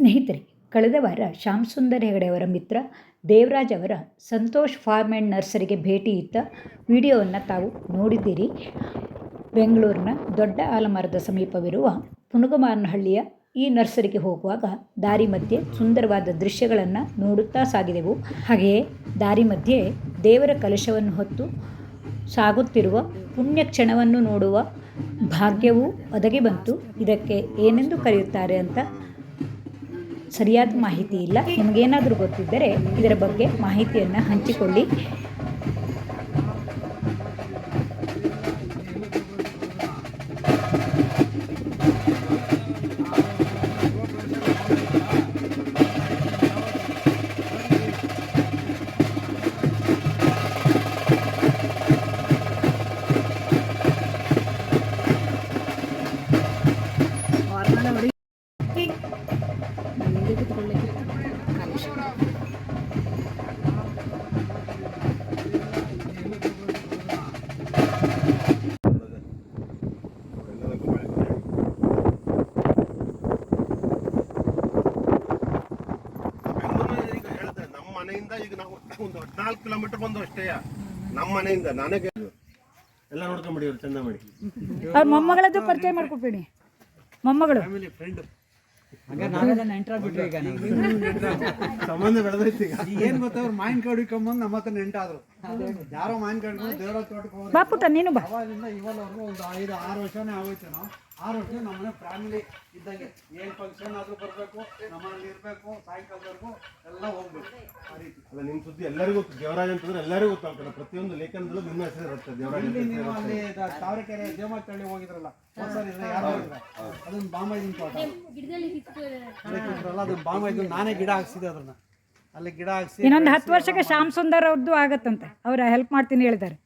ಸ್ನೇಹಿತರೆ, ಕಳೆದ ವಾರ ಶ್ಯಾಮ್ ಸುಂದರ್ ಹೆಗಡೆ ಅವರ ಮಿತ್ರ ದೇವರಾಜ್ ಅವರ ಸಂತೋಷ್ ಫಾರ್ಮ್ ಆ್ಯಂಡ್ ನರ್ಸರಿಗೆ ಭೇಟಿ ಇತ್ತ ವಿಡಿಯೋವನ್ನು ತಾವು ನೋಡಿದ್ದೀರಿ. ಬೆಂಗಳೂರಿನ ದೊಡ್ಡ ಆಲಮರದ ಸಮೀಪವಿರುವ ಪುನುಗಮಾನಹಳ್ಳಿಯ ಈ ನರ್ಸರಿಗೆ ಹೋಗುವಾಗ ದಾರಿ ಮಧ್ಯೆ ಸುಂದರವಾದ ದೃಶ್ಯಗಳನ್ನು ನೋಡುತ್ತಾ ಸಾಗಿದೆವು. ಹಾಗೆಯೇ ದಾರಿ ಮಧ್ಯೆ ದೇವರ ಕಲಶವನ್ನು ಹೊತ್ತು ಸಾಗುತ್ತಿರುವ ಪುಣ್ಯ ಕ್ಷಣವನ್ನು ನೋಡುವ ಭಾಗ್ಯವೂ ಒದಗಿ ಬಂತು. ಇದಕ್ಕೆ ಏನೆಂದು ಕರೆಯುತ್ತಾರೆ ಅಂತ ಸರಿಯಾದ ಮಾಹಿತಿ ಇಲ್ಲ. ನಿಮಗೇನಾದರೂ ಗೊತ್ತಿದ್ದರೆ ಇದರ ಬಗ್ಗೆ ಮಾಹಿತಿಯನ್ನು ಹಂಚಿಕೊಳ್ಳಿ. ಹೇಳ್ದೆ, ನಮ್ಮ ಮನೆಯಿಂದ ಈಗ ನಾವು ಒಂದು ಹದಿನಾಲ್ಕು ಕಿಲೋಮೀಟರ್ ಬಂದು ಅಷ್ಟೇ ನಮ್ಮ ಮನೆಯಿಂದ ನನಗೆ ಎಲ್ಲ ನೋಡ್ಕೊಂಬಿಡಿ ಅವ್ರು ಚಂದ ಮಾಡಿ ಅವ್ರ ಮೊಮ್ಮಗಳದ್ದು ಪರಿಚಯ ಮಾಡ್ಕೊಬೇಡಿ ಮೊಮ್ಮಗಳು. ಸಂಬಂಧ ಬೆಳೆದೈತಿ ಈಗ. ಏನ್ ಗೊತ್ತ ಅವ್ರ ಮಾವಿನ ಕಾಡು ಹಿಡ್ಕೊಂಬಂದು ನಮ್ಮ ಹತ್ರ ನೆಂಟಾದ್ರು. ಯಾರೋ ಮಾವಿನ ಕಾಡು ದೇವರ ತೋಟಕ್ಕೆ ಬಾ ಪುಟ್ಟ ನೀನು ಬಾ. ಅವಾಗಿಂದ ಒಂದು ಐದು ಆರು ವರ್ಷನೇ ಆಗೋಯ್ತು ನಾವು ಆರು ವರ್ಷ ನಮ್ಮನೆ ಫ್ಯಾಮಿಲಿ ಇದ್ದಂಗೆ. ಏನ್ ಫಂಕ್ಷನ್ ಆದ್ರೂ ಬರಬೇಕು ನಮ್ಮಲ್ಲಿ ಇರಬೇಕು ಸಾಯಂಕಾಲದವರೆಗೂ ಎಲ್ಲ ಹೋಗ್ಬೇಕು. ಆ ರೀತಿ. ಅಲ್ಲ ನಿಮ್ಮ ಸುದ್ದಿ ಎಲ್ಲರಿಗೂ ಗೊತ್ತು. ದೇವರಾಜ್ ಅಂತಂದ್ರೆ ಎಲ್ಲರಿಗೂ ಗೊತ್ತಾಗ್ತದೆ. ಪ್ರತಿಯೊಂದು ಲೇಖನದಲ್ಲೂ ನಿಮ್ಮ ಹೆಸರು ಇರುತ್ತೆ ದೇವರಾಜ್ ಇಲ್ಲಿ ನೀವು ಅಲ್ಲಿ ತಾವರೆಕೆರೆ ದೇವಮತ್ತಳ್ಳಿ ಹೋಗಿದ್ರಲ್ಲ? ಹೊಸರಿ ಯಾರು ಹೋಗಿದ್ರ? ಅದನ್ನ ಬಾಂಬೈದಿನ ತೋಟ. ಅದನ್ನ ಬಾಂಬೈದು ನಾನೇ ಗಿಡ ಹಾಕ್ಸಿದೆ ಅದನ್ನ ಅಲ್ಲಿ ಗಿಡ ಹಾಕ್ಸಿ ಇನ್ನೊಂದು ಹತ್ತು ವರ್ಷಕ್ಕೆ ಶ್ಯಾಮ್ ಸುಂದರ್ ಅವ್ರದ್ದು ಆಗತ್ತಂತೆ. ಅವ್ರ ಹೆಲ್ಪ್ ಮಾಡ್ತೀನಿ ಹೇಳಿದ್ದಾರೆ.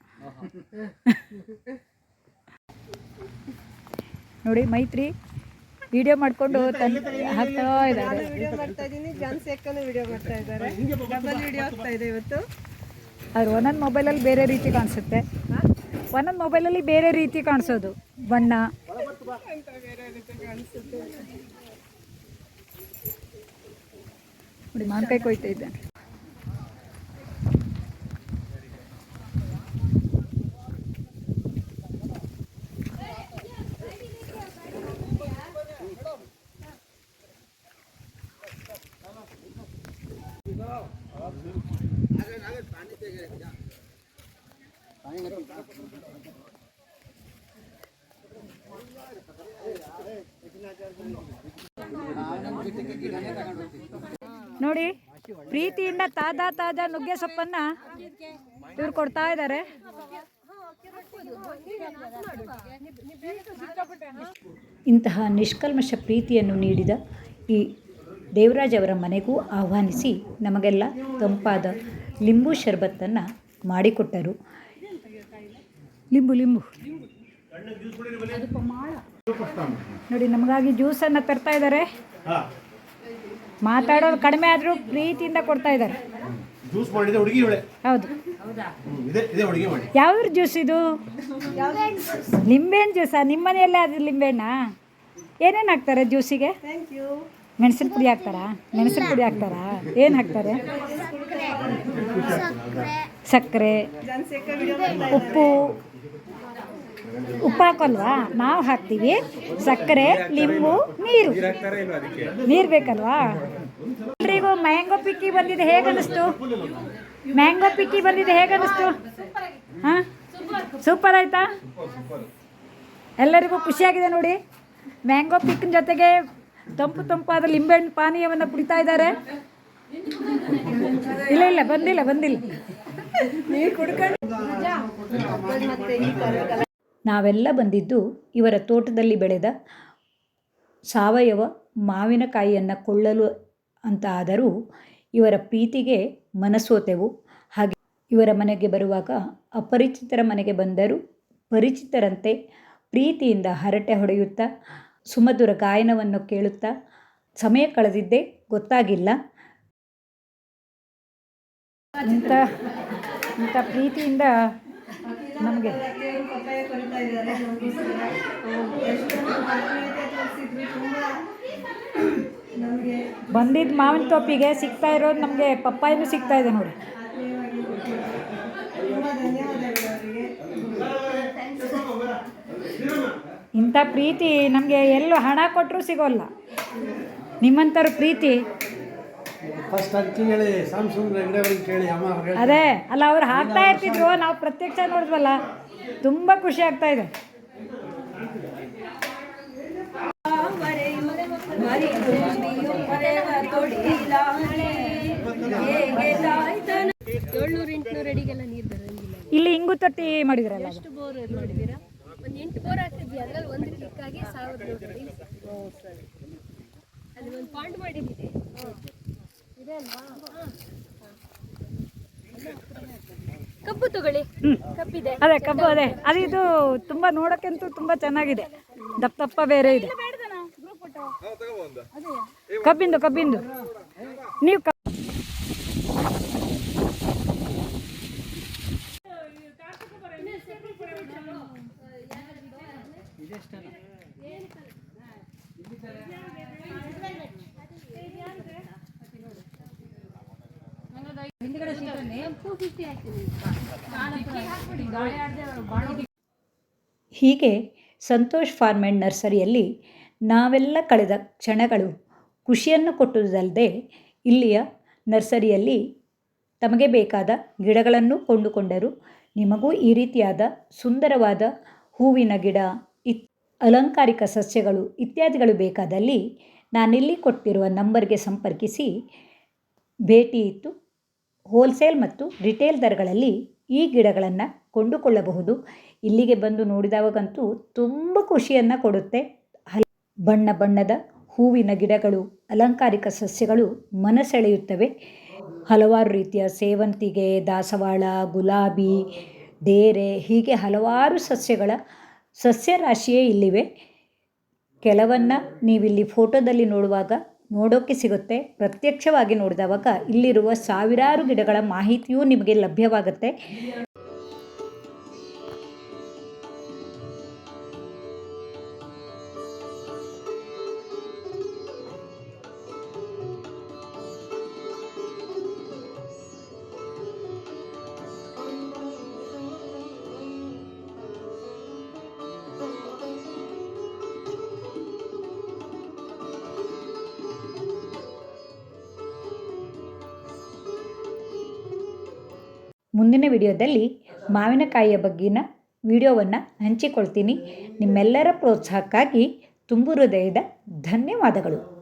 ನೋಡಿ ಮೈತ್ರಿ ವಿಡಿಯೋ ಮಾಡ್ಕೊಂಡು ಹಾಕ್ತಾ ಇದ್ದಾರೆ. ವಿಡಿಯೋ ಮಾಡ್ತಾ ಇದ್ದೀನಿ. ಜಾನ್ಸಿ ಅಕ್ಕನೂ ವಿಡಿಯೋ ಮಾಡ್ತಾ ಇದ್ದಾರೆ. ಡಬಲ್ ವಿಡಿಯೋ ಆಗ್ತಾ ಇದೆ ಇವತ್ತು. ಆದ್ರೆ ಒಂದೊಂದು ಮೊಬೈಲಲ್ಲಿ ಬೇರೆ ರೀತಿ ಕಾಣಿಸುತ್ತೆ. ಒಂದೊಂದು ಮೊಬೈಲಲ್ಲಿ ಬೇರೆ ರೀತಿ ಕಾಣಿಸೋದು. ಬಣ್ಣ. ನೋಡಿ ಮಾನ್ಕಾಯಿ ಕೊಯ್ತಾ ಇದ್ದಾನೆ ನೋಡಿ, ಪ್ರೀತಿಯಿಂದ ತಾಜಾ ತಾಜಾ ನುಗ್ಗೆ ಸೊಪ್ಪನ್ನ ಇವ್ರು ಕೊಡ್ತಾ ಇದ್ದಾರೆ. ಇಂತಹ ನಿಷ್ಕಲ್ಮಶ ಪ್ರೀತಿಯನ್ನು ನೀಡಿದ ಈ ದೇವರಾಜ್ ಅವರ ಮನೆಗೂ ಆಹ್ವಾನಿಸಿ ನಮಗೆಲ್ಲ ತಂಪಾದ ಲಿಂಬು ಶರ್ಬತ್ತನ್ನು ಮಾಡಿಕೊಟ್ಟರು. ಲಿಂಬು ಲಿಂಬು. ನೋಡಿ, ನಮಗಾಗಿ ಜ್ಯೂಸನ್ನು ತರ್ತಾ ಇದ್ದಾರೆ. ಮಾತಾಡೋದು ಕಡಿಮೆ ಆದರೂ ಪ್ರೀತಿಯಿಂದ ಕೊಡ್ತಾ ಇದ್ದಾರೆ. ಜ್ಯೂಸ್ ಮಾಡಿದೆ ಹುಡುಗಿ ಇವಳೆ. ಹೌದು. ಇದೆ ಇದೆ ಹುಡುಗಿ ಮಾಡಿ. ಯಾವ್ದ್ರ ಜ್ಯೂಸ್ ಇದು? ಲಿಂಬೆಹಣ್ಣು ಜ್ಯೂಸಾ ನಿಮ್ಮ ಮನೆಯಲ್ಲೇ ಅದು ಲಿಂಬೆಹಣ್ಣಾ? ಏನೇನು ಹಾಕ್ತಾರೆ ಜ್ಯೂಸಿಗೆ ಥ್ಯಾಂಕ್ ಯು ಮೆಣಸಿನ ಪುಡಿ ಹಾಕ್ತಾರಾ? ಮೆಣಸಿನ ಪುಡಿ ಹಾಕ್ತಾರಾ? ಏನು ಹಾಕ್ತಾರೆ? ಸಕ್ಕರೆ. ಉಪ್ಪು. ಉಪ್ಪು ನಾವು ಹಾಕ್ತೀವಿ. ಸಕ್ಕರೆ, ಲಿಂಬು, ನೀರು. ನೀರು ಬೇಕಲ್ವಾ? ಎಲ್ರಿಗೂ ಮ್ಯಾಂಗೋ ಪಿಕ್ಕಿ ಬಂದಿದೆ. ಹೇಗನ್ನಿಸ್ತು ಮ್ಯಾಂಗೋ ಪಿಕ್ಕಿ ಬಂದಿದೆ. ಹೇಗನ್ನಿಸ್ತು ಹಾಂ? ಸೂಪರ್ ಆಯ್ತಾ? ಎಲ್ಲರಿಗೂ ಖುಷಿಯಾಗಿದೆ ನೋಡಿ. ಮ್ಯಾಂಗೋ ಪಿಕ್ಕಿನ ಜೊತೆಗೆ ತಂಪು ತಂಪಾದ ಲಿಂಬೆಹಣ್ಣು ಪಾನೀಯವನ್ನು ಕುಡಿತಾ ಇದ್ದಾರೆ. ಇಲ್ಲ ಇಲ್ಲ, ಬಂದಿಲ್ಲ ಬಂದಿಲ್ಲ. ನಾವೆಲ್ಲ ಬಂದಿದ್ದು ಇವರ ತೋಟದಲ್ಲಿ ಬೆಳೆದ ಸಾವಯವ ಮಾವಿನಕಾಯಿಯನ್ನು ಕೊಳ್ಳಲು ಅಂತ ಆದರೂ ಇವರ ಪ್ರೀತಿಗೆ ಮನಸೋತೆವು. ಹಾಗೆ ಇವರ ಮನೆಗೆ ಬರುವಾಗ ಅಪರಿಚಿತರ ಮನೆಗೆ ಬಂದರೂ ಪರಿಚಿತರಂತೆ ಪ್ರೀತಿಯಿಂದ ಹರಟೆ ಹೊಡೆಯುತ್ತಾ, ಸುಮಧುರ ಗಾಯನವನ್ನು ಕೇಳುತ್ತಾ ಸಮಯ ಕಳೆದಿದ್ದೇ ಗೊತ್ತಾಗಿಲ್ಲ. ಇಂಥ ಇಂಥ ಪ್ರೀತಿಯಿಂದ ನಮಗೆ. ಬಂದಿದ್ದ ಮಾವಿನ ತೊಪ್ಪಿಗೆ ಸಿಗ್ತಾ ಇರೋದು ನಮಗೆ ಪಪ್ಪಾಯಿನೂ ಸಿಗ್ತಾ ಇದೆ ನೋಡಿ. ಇಂಥ ಪ್ರೀತಿ ನಮಗೆ ಎಲ್ಲೂ ಹಣ ಕೊಟ್ಟರೂ ಸಿಗೋಲ್ಲ. ನಿಮ್ಮಂಥವ್ರ ಪ್ರೀತಿ. ಫಸ್ಟ್ ಅಂತ ಕೇಳಿ ಸ್ಯಾಮ್ಸಂಗ್ ಕೇಳಿ ಅಮ್ಮ ಅವ್ರು ಹೇಳ್ತಾರೆ. ಅದೇ ಅಲ್ಲ ಅವ್ರು ಹಾಕ್ತಾ ಇರ್ತಿದ್ರು ನಾವು ಪ್ರತ್ಯಕ್ಷ ನೋಡಿದ್ವಲ್ಲ ತುಂಬ ಖುಷಿ ಆಗ್ತಾ ಇದೆ ಏಳ್ನೂರು ಎಂಟುನೂರು ಅಡಿಗೆಲ್ಲ ನೀರು ಬರೋಂಗಿಲ್ಲ ಇಲ್ಲಿ ಹಿಂಗು ತೊಟ್ಟಿ ಮಾಡಿದ್ರಲ್ಲ ಅದು. ಎಷ್ಟು ಬೋರ್ ಮಾಡಿದ್ದೀರಾ ಒಂದು ಎಂಟು ಬೋರ್ ಹಾಕಿದ್ವಿ ಅದ್ರಲ್ಲಿ ಒಂದು ಕ್ಲಿಕ್ಕಾಗಿ ಸಾವಿರದ ನೂರು ಅಡಿ ಅಲ್ಲಿ ಒಂದು ಪಾಂಡ್ ಹಾ. ಕಬ್ಬು ತಗೊಳ್ಳಿ. ಕಬ್ಬಿದೆ ಅದೇ ಕಬ್ಬು ಅದೇ. ಅದು ಇದು ತುಂಬಾ ನೋಡೋಕ್ಕಂತೂ ತುಂಬಾ ಚೆನ್ನಾಗಿದೆ. ದಪ್ಪ ದಪ್ಪ ಬೇರೆ ಇದೆ. ಕಬ್ಬಿಂದು ಕಬ್ಬಿಂದು. ನೀವು ಹೀಗೆ ಸಂತೋಷ್ ಫಾರ್ಮ್ ಆ್ಯಂಡ್ ನರ್ಸರಿಯಲ್ಲಿ ನಾವೆಲ್ಲ ಕಳೆದ ಕ್ಷಣಗಳು ಖುಷಿಯನ್ನು ಕೊಟ್ಟುದಲ್ಲದೆ ಇಲ್ಲಿಯ ನರ್ಸರಿಯಲ್ಲಿ ತಮಗೆ ಬೇಕಾದ ಗಿಡಗಳನ್ನು ಕೊಂಡುಕೊಂಡರು. ನಿಮಗೂ ಈ ರೀತಿಯಾದ ಸುಂದರವಾದ ಹೂವಿನ ಗಿಡ, ಇತ್ ಅಲಂಕಾರಿಕ ಸಸ್ಯಗಳು ಇತ್ಯಾದಿಗಳು ಬೇಕಾದಲ್ಲಿ ನಾನಿಲ್ಲಿ ಕೊಟ್ಟಿರುವ ನಂಬರ್ಗೆ ಸಂಪರ್ಕಿಸಿ ಭೇಟಿ ಇತ್ತು ಹೋಲ್ಸೇಲ್ ಮತ್ತು ರಿಟೇಲ್ ದರಗಳಲ್ಲಿ ಈ ಗಿಡಗಳನ್ನು ಕೊಂಡುಕೊಳ್ಳಬಹುದು. ಇಲ್ಲಿಗೆ ಬಂದು ನೋಡಿದವಾಗಂತೂ ತುಂಬ ಖುಷಿಯನ್ನು ಕೊಡುತ್ತೆ. ಬಣ್ಣ ಬಣ್ಣದ ಹೂವಿನ ಗಿಡಗಳು, ಅಲಂಕಾರಿಕ ಸಸ್ಯಗಳು ಮನಸೆಳೆಯುತ್ತವೆ. ಹಲವಾರು ರೀತಿಯ ಸೇವಂತಿಗೆ, ದಾಸವಾಳ, ಗುಲಾಬಿ, ಡೇರೆ ಹೀಗೆ ಹಲವಾರು ಸಸ್ಯಗಳ ಸಸ್ಯರಾಶಿಯೇ ಇಲ್ಲಿವೆ. ಕೆಲವನ್ನು ನೀವಿಲ್ಲಿ ಫೋಟೋದಲ್ಲಿ ನೋಡುವಾಗ ನೋಡೋಕ್ಕೆ ಸಿಗುತ್ತೆ. ಪ್ರತ್ಯಕ್ಷವಾಗಿ ನೋಡಿದವಾಗ ಇಲ್ಲಿರುವ ಸಾವಿರಾರು ಗಿಡಗಳ ಮಾಹಿತಿಯೂ ನಿಮಗೆ ಲಭ್ಯವಾಗುತ್ತೆ. ಮುಂದಿನ ವಿಡಿಯೋದಲ್ಲಿ ಮಾವಿನಕಾಯಿಯ ಬಗ್ಗಿನ ವಿಡಿಯೋವನ್ನು ಹಂಚಿಕೊಳ್ತೀನಿ. ನಿಮ್ಮೆಲ್ಲರ ಪ್ರೋತ್ಸಾಹಕ್ಕಾಗಿ ತುಂಬು ಹೃದಯದ ಧನ್ಯವಾದಗಳು.